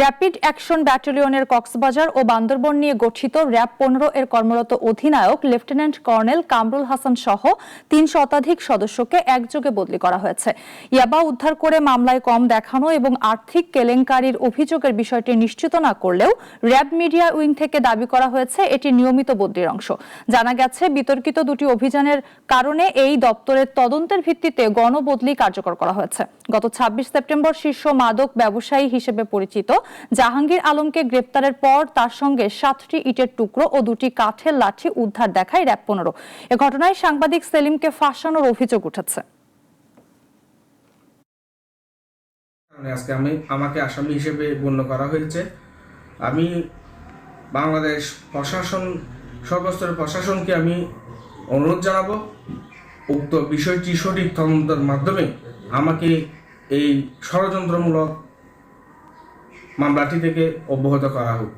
Rapid action ব্যাটালিয়নের কক্সবাজার ও বান্দরবন নিয়ে গঠিত র্যাব পনেরো এর কর্মরত অধিনায়ক লেফটেন্যান্ট কর্নেল কামরুল হাসান সহ তিন শতাধিক সদস্যকে একযোগে বদলি করা হয়েছে। ইয়াবা উদ্ধার করে মামলায় কম দেখানো এবং আর্থিক কেলেঙ্কারির অভিযোগের বিষয়টি নিশ্চিত না করলেও র্যাব মিডিয়া উইং থেকে দাবি করা হয়েছে এটি নিয়মিত বদলির অংশ। জানা গেছে, বিতর্কিত দুটি অভিযানের কারণে এই দপ্তরের তদন্তের ভিত্তিতে গণবদলি কার্যকর করা হয়েছে। গত ছাব্বিশ সেপ্টেম্বর শীর্ষ মাদক ব্যবসায়ী হিসেবে পরিচিত জাহাঙ্গীর আলমকে গ্রেপ্তারের পর তার সঙ্গে সাতটি ইটের টুকরো ও দুটি কাঠের লাঠি উদ্ধার দেখায় র্যাব পনেরো। এ ঘটনায় সাংবাদিক সেলিমকে ফাঁসানোর অভিযোগ উঠেছে। আজকে আমি আমাকে আসামি হিসেবে গণ্য করা হয়েছে। আমি বাংলাদেশ প্রশাসন, সর্বস্তরের প্রশাসনকে আমি অনুরোধ জানাব। উক্ত বিষয়টি সঠিক তদন্তের মাধ্যমে আমাকে এই ষড়যন্ত্রমূলক মামলাটি থেকে অব্যাহত করা হোক।